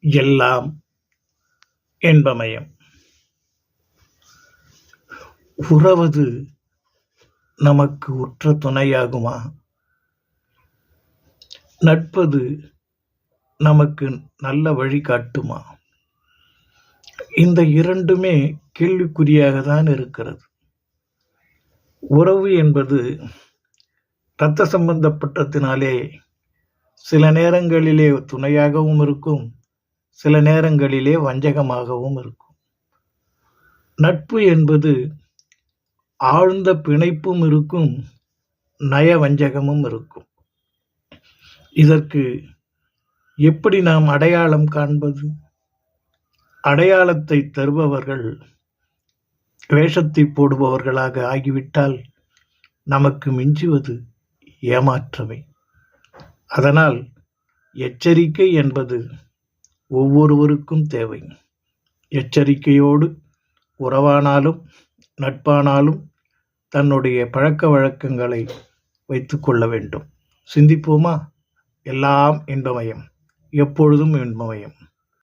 எல்லாம் என்பமயம் உறவது நமக்கு உற்ற துணையாகுமா? நட்பது நமக்கு நல்ல வழி காட்டுமா? இந்த இரண்டுமே கேள்விக்குறியாக தான் இருக்கிறது. உறவு என்பது இரத்த சம்பந்தப்பட்டத்தினாலே சில நேரங்களிலே துணையாகவும் இருக்கும் சில நேரங்களிலே வஞ்சகமாகவும் இருக்கும். நட்பு என்பது ஆழ்ந்த பிணைப்பும் இருக்கும் நய வஞ்சகமும் இருக்கும். இதற்கு எப்படி நாம் அடையாளம் காண்பது? அடையாளத்தை தருபவர்கள் வேஷத்தை போடுபவர்களாக ஆகிவிட்டால் நமக்கு மிஞ்சுவது ஏமாற்றமே. அதனால் எச்சரிக்கை என்பது ஒவ்வொருவருக்கும் தேவை. எச்சரிக்கையோடு உறவானாலும் நட்பானாலும் தன்னுடைய பழக்க வழக்கங்களை வைத்துக்கொள்ள வேண்டும். சிந்திப்போமா? எல்லாம் இன்பமயம். எப்பொழுதும் இன்பமயம்.